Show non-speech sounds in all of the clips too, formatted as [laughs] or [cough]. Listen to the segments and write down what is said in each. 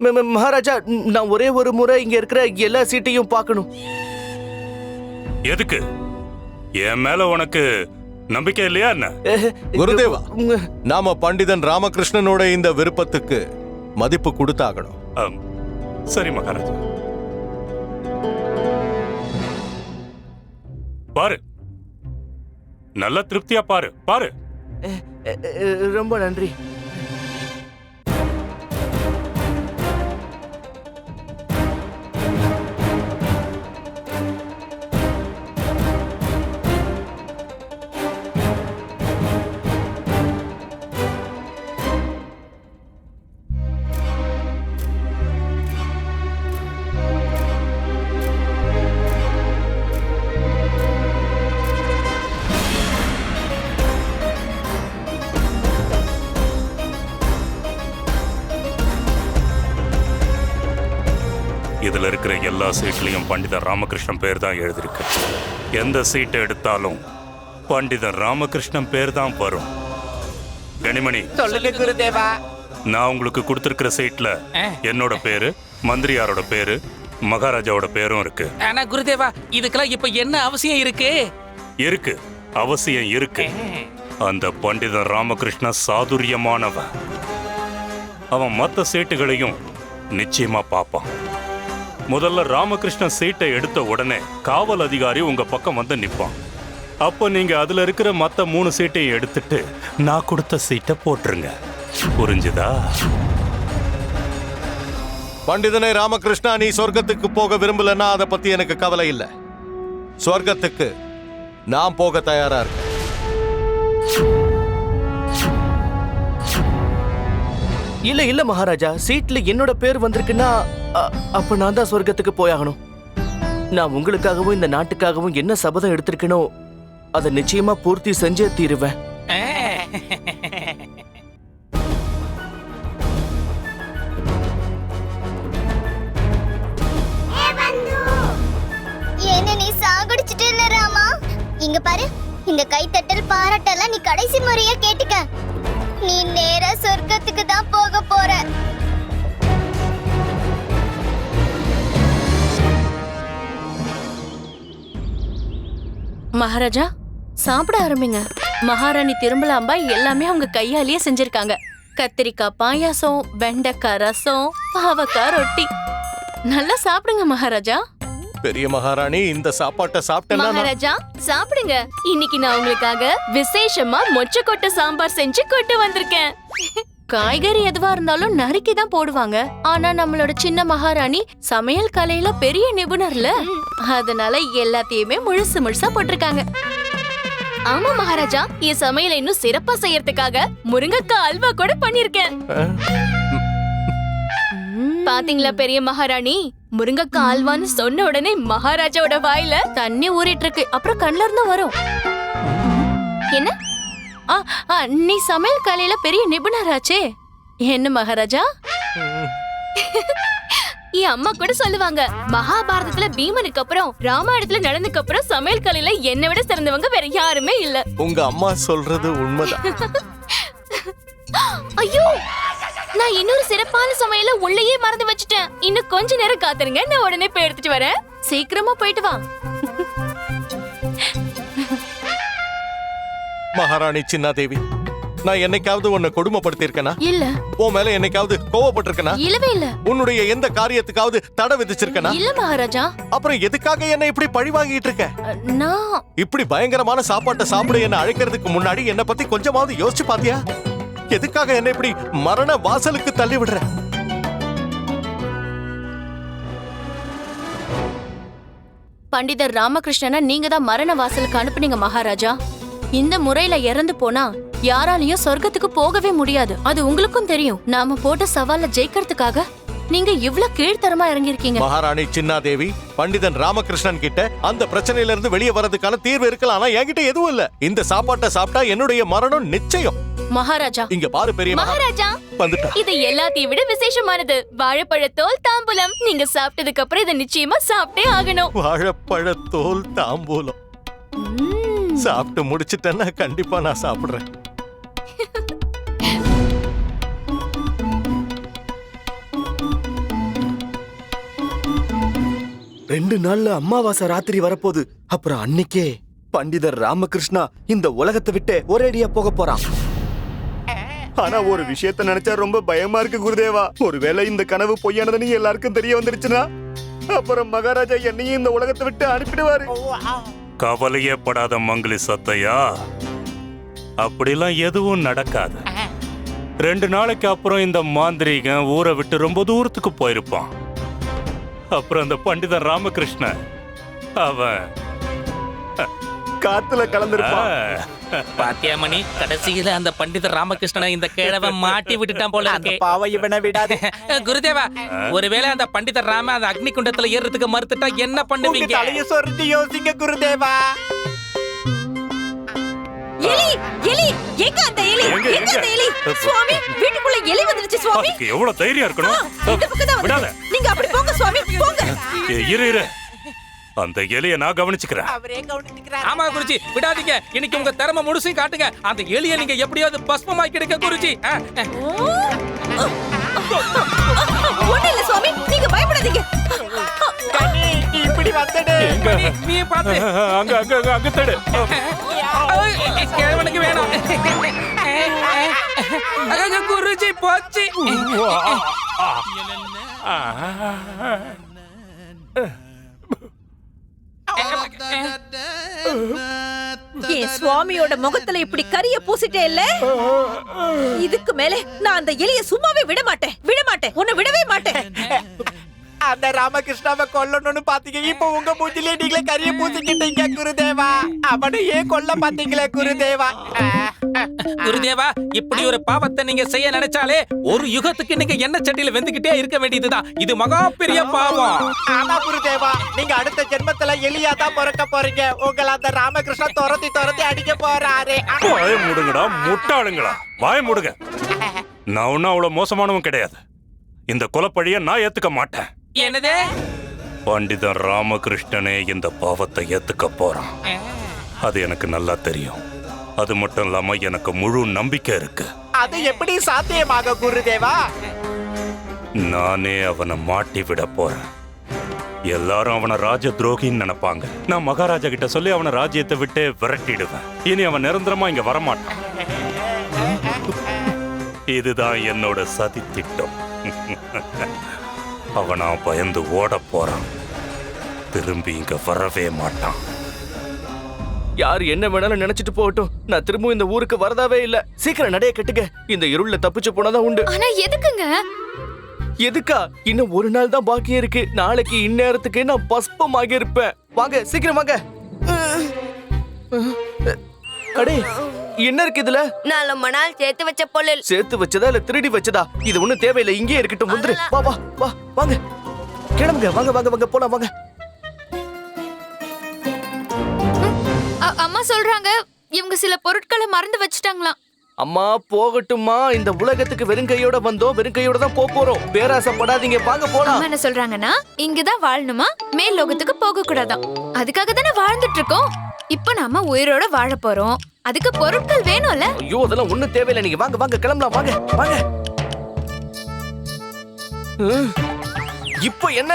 மகாராஜா நான் ஒரே ஒரு முறை இங்க இருக்கிற எல்லா சீட்டையும் பார்க்கணும். எதுக்கு? என் மேல உனக்கு நம்பிக்கை இல்லையா என்ன? குருதேவா. நாம பண்டிதன் ராமகிருஷ்ணனோட இந்த விருப்பத்துக்கு மதிப்பு கொடுத்தாகணும். ஆம். சரி மகாராஜா. பாரு. நல்ல திருப்தியா பாரு பாரு. ரொம்ப நன்றி. எல்லா சீட்லயும் பண்டிதர் ராமகிருஷ்ணன் பேர் தான் எழுதிருக்கு எந்த சீட்டை எடுத்தாலும் பண்டிதர் ராமகிருஷ்ணன் பேர் தான் வரும். கனிமணி. சொல்லுங்க குருதேவா. நான் உங்களுக்கு கொடுத்திருக்கிற சீட்ல என்னோட பேரு மந்திரியாரோட பேரு மகாராஜாவோட பேரும் இருக்கு. ஆனா குருதேவா இதுக்கெல்லாம் இப்ப என்ன அவசியம் இருக்கு? இருக்கு. அவசியம் இருக்கு. அந்த பண்டிதன் ராமகிருஷ்ண சாதுரியமானவன். அவன் மத்த சீட்டுகளையும் நிச்சயமா பார்ப்பான். முதல்ல ராமகிருஷ்ணன் சீட்டை எடுத்த உடனே காவல் அதிகாரி உங்க பக்கம் வந்து நிற்பான் அப்போ நீங்க அதுல இருக்கிற மற்ற மூணு சீட்டையும் எடுத்துட்டு நான் கொடுத்த சீட்டை போட்டுருங்க. புரிஞ்சுதா? பண்டிதனை ராமகிருஷ்ணா நீ சொர்க்கத்துக்கு போக விரும்பலன்னா அதை பத்தி எனக்கு கவலை இல்லை. சொர்க்கத்துக்கு நான் போக தயாரா இருக்கேன். இல்ல இல்ல மகாராஜா. சீட்ல என்னோட பேர் வந்திருக்குன்னா அப்ப நான் தான் சொர்க்கத்துக்கு போயாகணும். நான் உங்களுக்காகவும் இந்த நாட்டுக்காகவும் என்ன சபதம் எடுத்திருக்கனோ அதை நிச்சயமா பூர்த்தி செஞ்சே தீருவேன். என்ன நீ சாகடிச்சிட்டு இல்ல ராமா? இங்க பாரு இந்த கைத்தட்டல் பாராட்டெல்லாம் நீ கடைசி முறையா கேட்டுக்க. நீ நேரா சொர்க்கத்துக்கு தான் போக போற. மகாராஜா சாப்பிட ஆரம்பிங்க. மகாராணி திரும்பலாம்பா எல்லாமே அவங்க கையாலேயே செஞ்சிருக்காங்க. கத்திரிக்காய் பாயாசம் வெண்டைக்காய் ரசம் பாவக்காய் ரொட்டி. நல்லா சாப்பிடுங்க மகாராஜா. பெரிய மகாராணி இந்த சாப்பாட்டை சாப்பிட்டேன்னா மகாராஜா சாப்பிடுங்க. இன்னைக்கு நான் உங்களுக்காக விசேஷமா மொச்சக்கொட்டை சாம்பார் செஞ்சு கொண்டு வந்திருக்கேன். காய்கறி எதுவா இருந்தாலும் நறுக்கி தான் போடுவாங்க. ஆனா நம்மளோட சின்ன மகாராணி சமையல் கலையில பெரிய நிபுணர்ல. அதனால எல்லாத்தையுமே முழுசு முழுசா போட்டிருக்காங்க. ஆமா மகாராஜா என் சமையலை இன்னும் சிறப்பா செய்யறதுக்காக முருங்கக்காய் அல்வா கூட பண்ணிருக்கேன். பாத்தீங்களா பெரிய மகாராணி? முருங்கக்காய் அல்வான்னு சொன்ன உடனே மகாராஜாவோட வாயில தண்ணி ஊறிட்டு இருக்கு அப்புறம் கண்ணுல இருந்து வரும். என்ன? ஆ, ஆ, நீ சமையல் கலையில பெரிய நிபுணராச்சே. என்ன மகாராஜா? என் அம்மா கூட சொல்லுவாங்க மகாபாரதத்துல பீமனுக்கு அப்புறம் ராமாயணத்துல நடந்ததுக்கு அப்புறம் சமையல் கலையில என்னை விட சிறந்தவங்க வேற யாருமே இல்ல. உங்க அம்மா சொல்றது உண்மைதான். ஐயோ! நான் இன்னொரு சிறப்பான சமையல உள்ளேயே மறந்து வச்சுட்டேன். இன்னும் கொஞ்ச நேரம் காத்துருங்க நான் உடனே போய் எடுத்துட்டு வரேன். சீக்கிரமா போயிட்டு வா. மகாராணி சின்னாதேவி நான் என்னைக்காவது உன்னை கொடுமைப்படுத்தியிருக்கேனா? இல்ல. உன் மேல என்னைக்காவது கோவப்பட்டிருக்கனா? இல்லவே இல்ல. உன்னுடைய எந்த காரியத்துக்காவது தடை விதிச்சிருக்கனா? இல்ல மகாராஜா. அப்புறம் எதுக்காக என்ன இப்படி பழி வாங்கிட்டு இருக்க நான் இப்படி பயங்கரமான சாப்பாட்டை சாப்பிட என்ன அழைக்கிறதுக்கு முன்னாடி என்ன பத்தி கொஞ்சமாவது யோசிச்சு பாத்தியா? எதுக்காக என்ன இப்படி மரண வாசலுக்கு தள்ளி விடுற பண்டிதர் ராமகிருஷ்ணனை நீங்க தான் மரண வாசலுக்கு அனுப்புனீங்க மகாராஜா. இந்த முறையில இறந்து போனா யாராலையும் சொர்க்கத்துக்கு போகவே முடியாது. அது உங்களுக்கும் தெரியும். நாம போட்ட சவால்ல ஜெயிக்கிறதுக்காக நீங்க இவ்ளோ கீழ்த்தரமா இறங்கிருக்கீங்க மகாராணி சின்னாதேவி பண்டிதன் ராமகிருஷ்ணன் கிட்ட அந்த பிரச்சனையில இருந்து வெளியே வர்றதுக்கான தீர்வு இருக்கலாம். ஆனா என்கிட்ட எதுவும் இல்ல. இந்த சாப்பாட்டை சாப்பிட்டா என்னுடைய மரணம் நிச்சயம். மகாராஜா. இங்க பாரு பெரிய மகா. மகாராஜா. வந்துட்டா. இது எல்லாத்தையும் விட விசேஷமானது. வாழைப்பழத்தோல் தாம்பூலம். நீங்க சாப்பிட்டதுக்கு அப்புறம் இதை நிச்சயமா சாப்பிட்டே ஆகணும். வாழைப்பழ தோல் தாம்பூலம். சாப்பிட்டு முடிச்சிட்டேன்னா கண்டிப்பா நான் சாப்பிடுறேன். ரெண்டு நாள்ல அமாவாசை ராத்திரி வரப்போகுது. அப்புறம் அன்னைக்கே பண்டிதர் ராமகிருஷ்ணா இந்த உலகத்தை விட்டு ஒரேடியா போக போறான். ஆனா ஒரு விஷயத்த நினைச்சா ரொம்ப பயமா இருக்கு குருதேவா. ஒருவேளை இந்த கனவு பொய்யானதுன்னு எல்லாருக்கும் தெரிய வந்துருச்சுன்னா அப்புறம் மகாராஜா என்னையும் இந்த உலகத்தை விட்டு அனுப்பிடுவாரு. கவலையே படாத மங்களி சத்தையா? அப்படிலாம் எதுவும் நடக்காது. ரெண்டு நாளைக்கு அப்புறம் இந்த மாந்திரீகன் ஊரை விட்டு ரொம்ப தூரத்துக்கு போயிருப்பான். அப்புறம் அந்த பண்டிதன் ராமகிருஷ்ணன் அவன் காத்துல கலந்துருப்பான். ஆ, பாத்தியாமணி கடைசியில அந்த பண்டிதர் ராமகிருஷ்ணனை இந்த கிழவன் மாட்டி விட்டுட்டான் போல அந்த இருக்கு. பாவை இவனை விடாது. குருதேவா ஒருவேளை அந்த பண்டிதர் ராம அந்த அக்னி குண்டத்துல ஏறதுக்கு மறுத்துட்டா என்ன உங்க பண்ணுவீங்க தலைய சொரிஞ்சு யோசிங்க குருதேவா. எலி எலி எங்க அந்த எலி? எங்க, எங்க எங்க? அந்த எலி? சுவாமி வீட்டுக்குள்ள எலி வந்துருச்சு சுவாமி. எவ்வளவு தைரியம் இருக்கணும்? இந்த பக்கம் தான் விடாத. வந்து நீங்க அப்படி போங்க சுவாமி போங்க. ஏய், இரு இரு. அந்த எலிய நான் கவனிச்சுக்கிறேன். அவரே கவனிச்சுக்கிறார். ஆமா குருஜி. விடாதீங்க. இன்னைக்கு உங்க திறமை முழுசும் காட்டுங்க. அந்த எலியை நீங்க எப்படியாவது பஸ்மமாக்கிடுங்க குருஜி. ஆ, ஆ. ஒண்ணு இல்ல சுவாமி. நீங்க பயப்படாதீங்க. கனி இப்படி வந்துடு. நீ- பாத்து அங்க அங்க அங்க அங்க தேடு. கிழவனுக்கு வேணும். அங்க குருஜி போச்சு. என் சுவாமியோட முகத்துல இப்படி கரிய பூசிட்டே இல்ல? இதுக்கு மேல நான் அந்த எலிய சும்மாவே விட மாட்டேன் விட மாட்டேன் உன்னை விடவே மாட்டேன். அந்த ராமகிருஷ்ணாவை கொல்லணும்னு பாத்தீங்க. இப்போ உங்க மூஞ்சிலே நீங்களே கரிய பூசிக்கிட்டீங்க குருதேவா. அவனை ஏன் கொல்ல பாத்தீங்களே குருதேவா? குருதேவா இப்படி ஒரு பாவத்தை நீங்க செய்ய நினைச்சாலே ஒரு யுகத்துக்கு நீங்க என்ன சட்டியில வெந்துகிட்டே இருக்க வேண்டியதுதான். இது மகா பெரிய பாவம். ஆமா. குருதேவா. நீங்க அடுத்த ஜென்மத்துல எலியா தான் பிறக்க போறீங்க. உங்களை அந்த ராமகிருஷ்ணா துரத்தி துரத்தி அடிக்க போறாரு. வாய மூடுங்கடா முட்டாளுங்களா. வாய மூடுங்க. நான் ஒன்னும் அவ்வளவு மோசமானவன் கிடையாது. இந்த கொலப்பழிய நான் ஏத்துக்க மாட்டேன். என்னதே? பண்டிதன் ராமகிருஷ்ணனே இந்த பாவத்தை ஏத்துக்க போறான். அது எனக்கு நல்லா தெரியும். அது மட்டும் இல்லாம எனக்கு முழு நம்பிக்கை இருக்கு. அது எப்படி சாத்தியமாக குருதேவா? நானே அவனை மாட்டி விட போறேன். எல்லாரும் அவனை ராஜ துரோகின்னு நினைப்பாங்க. நான் மகாராஜா கிட்ட சொல்லி அவனை ராஜ்யத்தை விட்டு விரட்டிடுவேன். இனி அவன் நிரந்தரமா இங்க வரமாட்டான். [laughs] இதுதான் என்னோட சதி திட்டம் [laughs] அவனா பயந்து ஓட போறான். திரும்பி இங்க வரவே மாட்டான். யார் என்ன வேணாலும் நினைச்சிட்டு போகட்டும். நான் திரும்பவும் இந்த ஊருக்கு வரதாவே இல்ல. சீக்கிரம் நடைய கட்டுங்க. இந்த இருள்ல தப்பிச்சு போனதா உண்டு. ஆனா எதுக்குங்க? எதுக்கா? இன்னும் ஒரு நாள் தான் பாக்கி இருக்கு. நாளைக்கு இந்நேரத்துக்கு நான் பஸ்பமாகி இருப்பேன் வாங்க சீக்கிரம் வாங்க. அடே என்ன இருக்கு இதுல? நான் ரொம்ப நாள் சேர்த்து வச்ச பொருள் சேர்த்து வச்சதா இல்ல திருடி வச்சதா? இது ஒண்ணும் தேவையில்லை இங்கே இருக்கட்டும் முந்திரு வா வா வா வாங்க. கிளம்புங்க வாங்க வாங்க வாங்க போலாம் வாங்க. அம்மா சொல்றாங்க இவங்க சில பொருட்களை மறந்து வச்சுட்டாங்களாம். அம்மா போகட்டுமா இந்த உலகத்துக்கு வெறுங்கையோட வந்தோம் வெறுங்கையோட தான் போக போறோம். பேராசப்படாதீங்க வாங்க போலாம். அம்மா என்ன சொல்றாங்கன்னா இங்கதான் வாழணுமா? மேல் லோகத்துக்கு போக கூடாதாம் அதுக்காக தானே வாழ்ந்துட்டு இருக்கோம்? இப்போ நாம உயிரோட வாழ போறோம். அதுக்கு பொருட்கள் வேணும்ல? ஐயோ அதெல்லாம் ஒண்ணும் தேவையில்லை. நீங்க வாங்க வாங்க கிளம்பலாம். வாங்க வாங்க. இப்போ என்ன?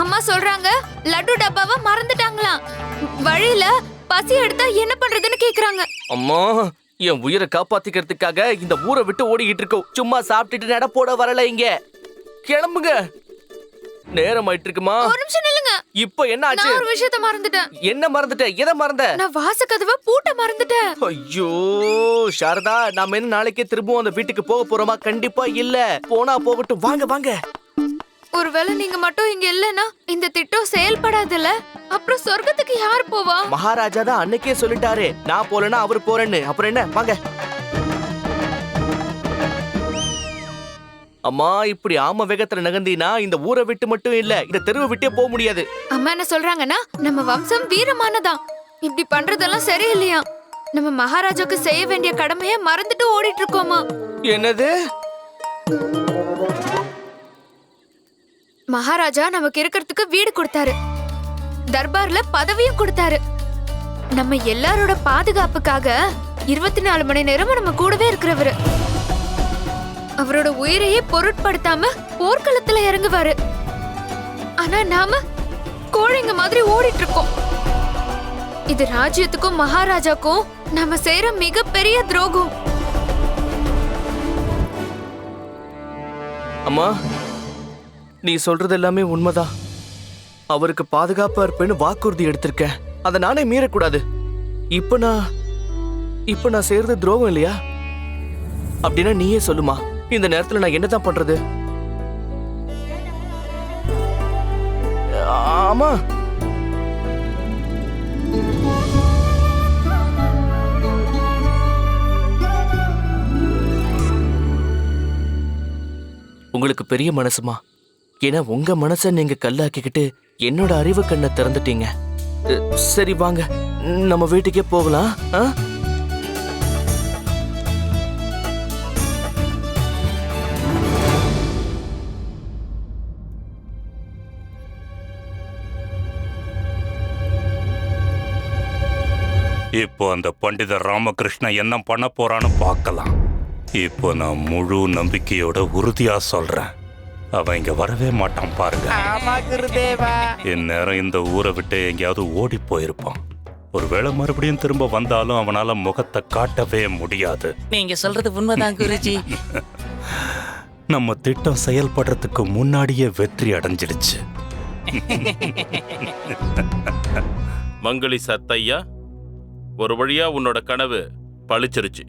அம்மா சொல்றாங்க லட்டு டப்பாவை மறந்துட்டாங்களாம். வழியில பசி எடுத்தா என்ன பண்றதுன்னு கேக்குறாங்க. அம்மா என் உயிரை காப்பாத்திக்கிறதுக்காக இந்த ஊரை விட்டு ஓடிக்கிட்டு இருக்கோம். சும்மா சாப்பிட்டுட்டு நடப்போட வரல இங்க. கிளம்புங்க. நேரம் ஆயிட்டு இருக்குமா ஒரு நிமிஷம் நில்லுங்க. இப்போ என்ன ஆச்சு? நான் ஒரு விஷயத்த மறந்துட்டேன். என்ன மறந்துட்ட? எதை மறந்த? நான் வாசக்கதவை பூட்ட மறந்துட்டேன். ஐயோ சாரதா நாம என்ன நாளைக்கே திரும்பவும் அந்த வீட்டுக்கு போக போறோமா? கண்டிப்பா இல்ல. போனா போகட்டும். வாங்க வாங்க. ஒருவேளை நீங்க மட்டும் இங்க இல்லனா இந்த திட்டம் செயல்படாதுல்ல? அப்புறம் சொர்க்கத்துக்கு யார் போவா? மகாராஜா தான் அன்னைக்கே சொல்லிட்டாரு. நான் போலனா அவர் போறேன்னு. அப்புறம் என்ன? வாங்க. அம்மா இப்படி ஆம வேகத்துல நகர்ந்தீனா இந்த ஊரை விட்டு மட்டும் இல்ல இந்த தெருவை விட்டே போக முடியாது. அம்மா என்ன சொல்றாங்கன்னா நம்ம வம்சம் வீரமானதா. இப்படி பண்றதெல்லாம் சரியில்லையா. நம்ம மகாராஜாக்கு செய்ய வேண்டிய கடமைய மறந்துட்டு ஓடிட்டு இருக்கோமா என்னது? மகாராஜா நமக்கு இருக்கிறதுக்கு வீடு கொடுத்தாரு. தர்பார்ல பதவியும் கொடுத்தாரு. நம்ம எல்லாரோட பாதுகாப்புக்காக இருபத்தி நாலு மணி நேரமும் நம்ம கூடவே இருக்கிறவரு. அவரோட உயிரையே பொருட்படுத்தாம போர்க்களத்துல இறங்குவாரு. ஆனா நாம கோழைங்க மாதிரி ஓடிட்டு இருக்கோம் இது ராஜ்யத்துக்கும் மகாராஜாக்கும் நாம செய்யற மிகப்பெரிய துரோகம். அம்மா நீ சொல்றது எல்லாமே உண்மைதான். அவருக்கு பாதுகாப்பா இருப்பேன்னு வாக்குறுதி எடுத்திருக்கேன். அதை நானே மீறக்கூடாது. இப்ப நான் இப்ப நான் செய்யறது துரோகம் இல்லையா? அப்படின்னா நீயே சொல்லுமா. இந்த நேரத்துல நான் என்னதான் பண்றது? ஆமா. உங்களுக்கு பெரிய மனசுமா? ஏன்னா உங்க மனசை நீங்க கல்லாக்கிக்கிட்டு என்னோட அறிவு கண்ணை திறந்துட்டீங்க. சரி வாங்க. நம்ம வீட்டுக்கே போகலாம் ஆ? இப்போ அந்த பண்டிதர் ராமகிருஷ்ண என்ன பண்ண போறான்னு பார்க்கலாம். இப்போ நான் முழு நம்பிக்கையோட உறுதியா சொல்றேன். அவன் இங்க வரவே மாட்டான் பாருங்க. ஆமா குருதேவா. இந்நேரம் இந்த ஊரை விட்டு எங்கேயாவது ஓடி போயிருப்பான். ஒருவேளை மறுபடியும் திரும்ப வந்தாலும் அவனால முகத்தை காட்டவே முடியாது. நீங்க சொல்றது உண்மைதான் குருஜி. [laughs] நம்ம திட்டம் செயல்படுறதுக்கு முன்னாடியே வெற்றி அடைஞ்சிடுச்சு. மங்களி சத்தையா ஒரு வழியா உன்னோட கனவு பளிச்சிருச்சு.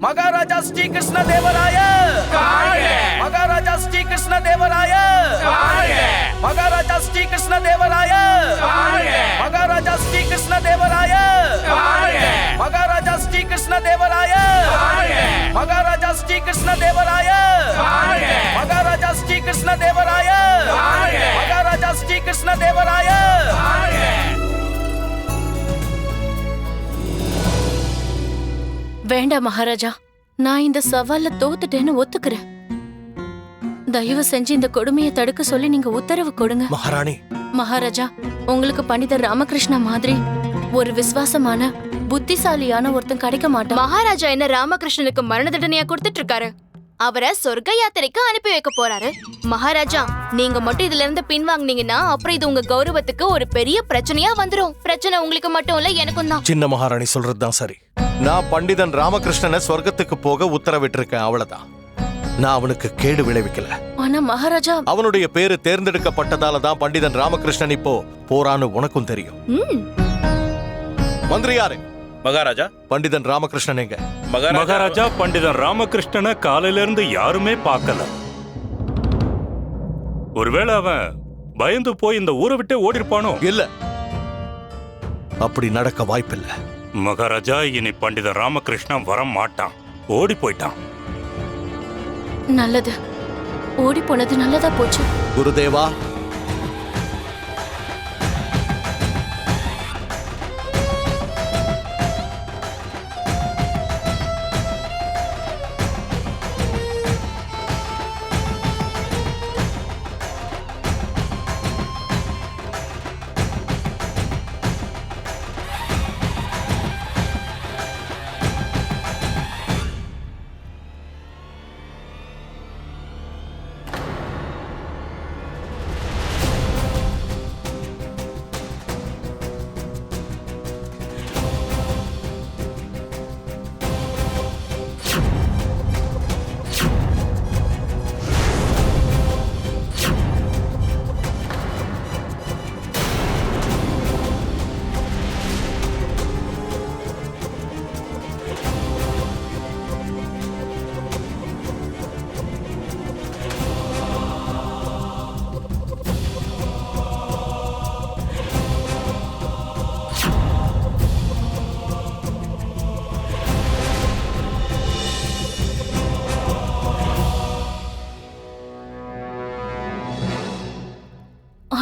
மகாராஜா ஸ்ரீ கிருஷ்ண தேவராய! மகாராஜா ஸ்ரீ கிருஷ்ண தேவராய மகாராஜா ஸ்ரீ கிருஷ்ண தேவராய மகாராஜா ஸ்ரீ கிருஷ்ண தேவராய மகாராஜா ஸ்ரீ கிருஷ்ண தேவராய மகாராஜா ஸ்ரீ கிருஷ்ண தேவராய மகாராஜா ஸ்ரீ கிருஷ்ண தேவராய வேண்டாம் மகாராஜா நான் இந்த சவால்ல தோத்துட்டேன்னு ஒத்துக்கிறேன். தயவு செஞ்சு இந்த கொடுமையை தடுக்க சொல்லி நீங்க உத்தரவு கொடுங்க. மகாராணி. மகாராஜா உங்களுக்கு பண்டிதர் ராமகிருஷ்ணா மாதிரி ஒரு விசுவாசமான புத்திசாலியான ஒருத்தன் கிடைக்க மாட்டான். மகாராஜா என்ன ராமகிருஷ்ணனுக்கு மரண தண்டனையா கொடுத்துட்டு இருக்காரு அவரை சொர்க்க யாத்திரைக்கு அனுப்பி வைக்க போறாரு. மகாராஜா நீங்க மட்டும் இதுல இருந்து பின்வாங்குனீங்கன்னா அப்புறம் இது உங்க கௌரவத்துக்கு ஒரு பெரிய பிரச்சனையா வந்துரும். பிரச்சனை உங்களுக்கு மட்டும் இல்ல எனக்கும் தான். சின்ன மகாராணி சொல்றதுதான் சரி. நான் பண்டிதன் ராமகிருஷ்ணனை சொர்க்கத்துக்கு போக உத்தரவிட்டிருக்கேன் அவ்வளவுதான். நான் அவனுக்கு கேடு விளைவிக்கல. ஆனா மகாராஜா அவனுடைய பேரு தேர்ந்தெடுக்கப்பட்டதால தான் பண்டிதன் ராமகிருஷ்ணன் இப்போ போறான்னு உனக்கும் தெரியும். ம். மந்திரியாரு மகாராஜா. பண்டிதன் ராமகிருஷ்ணன் எங்க? மகாராஜா மகாராஜா பண்டிதன் ராமகிருஷ்ணனை காலையில இருந்து யாருமே பார்க்கல. ஒருவேளை அவன் பயந்து போய் இந்த ஊரை விட்டே ஓடிருப்பானோ இல்ல. அப்படி நடக்க வாய்ப்பில்லை. மகாராஜா இனி பண்டிதன் ராமகிருஷ்ணன் வர மாட்டான் ஓடி போயிட்டான். நல்லது. ஓடி போனது நல்லதா போச்சு. குருதேவா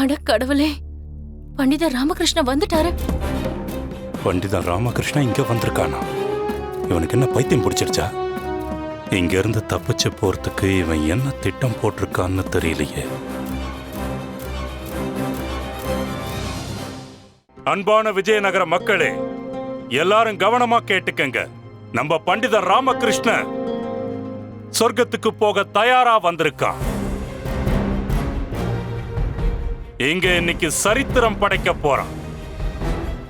அட கடவுளே. பண்டிதர் ராமகிருஷ்ணா வந்துட்டாரு. பண்டிதன் ராமகிருஷ்ணன் இங்க வந்திருக்கானா? இவனுக்கு என்ன பைத்தியம் பிடிச்சிருச்சா? இங்க இருந்து தப்பிச்சு போறதுக்கு இவன் என்ன திட்டம் போட்டிருக்கான்னு தெரியலையே. அன்பான விஜயநகர மக்களே எல்லாரும் கவனமா கேட்டுக்கங்க. நம்ம பண்டிதர் ராமகிருஷ்ண சொர்க்கத்துக்கு போக தயாரா வந்திருக்கான். இங்க இன்னைக்கு சரித்திரம் படைக்க போறான்?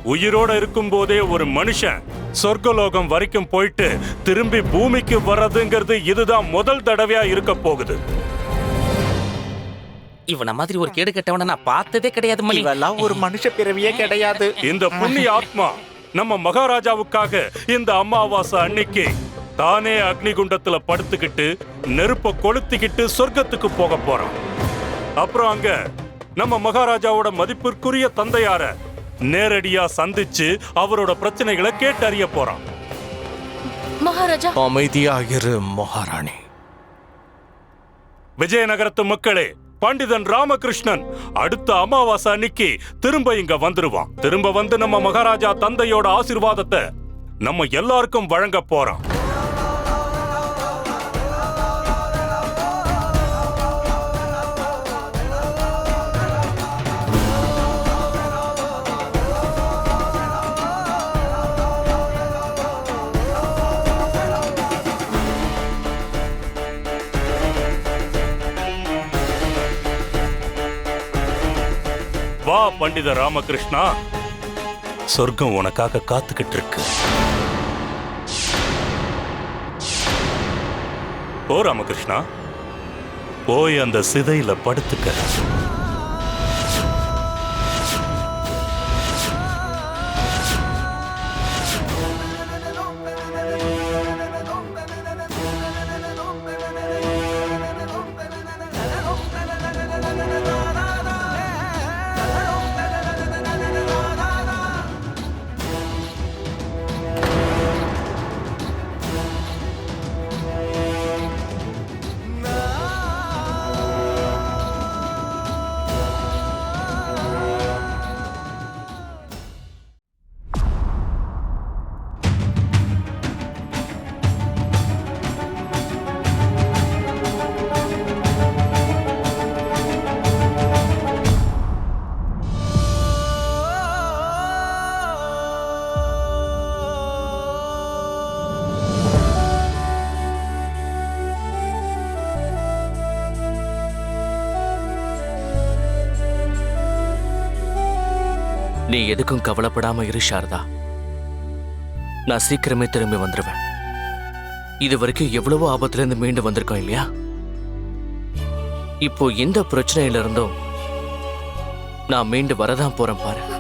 உயிரோட இருக்கும்போதே ஒரு மனுஷன் சொர்க்கலோகம் வரைக்கும் போயிட்டு திரும்பி பூமிக்கு வர்றதுங்கிறது இதுதான் முதல் தடவையா இருக்க போகுது. இவன மாதிரி ஒரு கேடு கெட்டவன நான் பார்த்ததே கிடையாது மணி. இவெல்லாம் ஒரு மனுஷ பிறவியே கிடையாது. இந்த புண்ணிய ஆத்மா நம்ம மகாராஜாவுக்காக இந்த அமாவாசை அன்னைக்கு தானே அக்னிகுண்டத்துல படுத்துக்கிட்டு நெருப்ப கொளுத்திக்கிட்டு சொர்க்கத்துக்கு போக போறான். அப்புறம் அங்க நம்ம மகாராஜாவோட மதிப்பிற்குரிய தந்தையார நேரடியா சந்திச்சு அவரோட பிரச்சனைகளை கேட்டறிய போறான். மகாராஜா. அமைதியாகிரு மகாராணி. விஜயநகரத்து மக்களே பண்டிதன் ராமகிருஷ்ணன் அடுத்த அமாவாசை அன்னைக்கு திரும்ப இங்க வந்துருவான். திரும்ப வந்து நம்ம மகாராஜா தந்தையோட ஆசீர்வாதத்தை நம்ம எல்லாருக்கும் வழங்க போறான். வா பண்டித ராமகிருஷ்ணா. சொர்க்கம் உனக்காக காத்துக்கிட்டு இருக்கு ஓ ராமகிருஷ்ணா. போய் அந்த சிதையில படுத்துக்க. நீ எதுக்கும் கவலைப்படாம இரு சாரதா. நான் சீக்கிரமே திரும்பி வந்துருவேன். இது வரைக்கும் எவ்வளவோ ஆபத்துல இருந்து மீண்டு வந்திருக்கோம் இல்லையா? இப்போ எந்த பிரச்சனையில இருந்தும் நான் மீண்டு வரதான் போறேன் பாரு.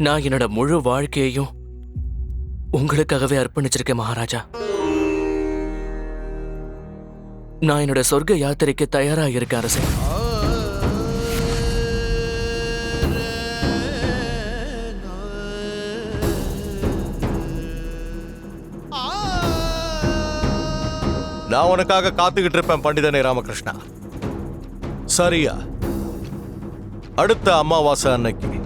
நான் என்னோட முழு வாழ்க்கையையும் உங்களுக்காகவே அர்ப்பணிச்சிருக்கேன் மகாராஜா. நான் என்னோட சொர்க்க யாத்திரைக்கு தயாராக இருக்கேன் அரசே. நான் உனக்காக காத்துக்கிட்டு இருப்பேன் பண்டிதனே ராமகிருஷ்ணா. சரியா. அடுத்த அமாவாசை அன்னைக்கு.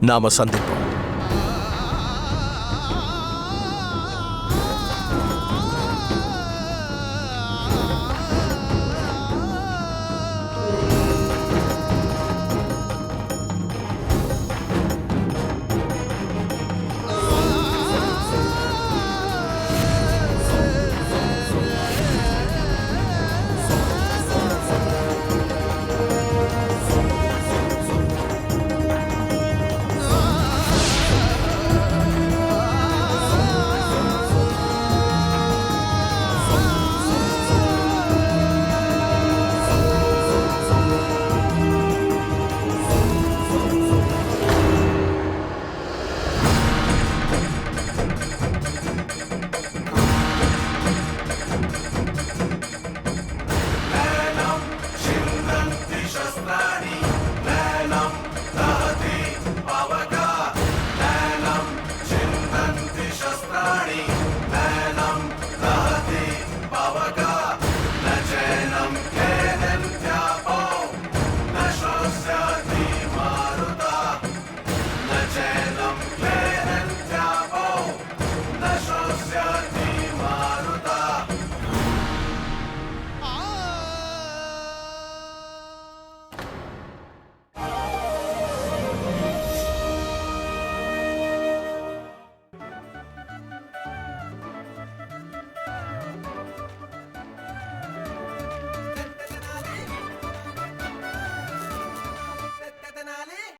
நாம சந்திப்போம்.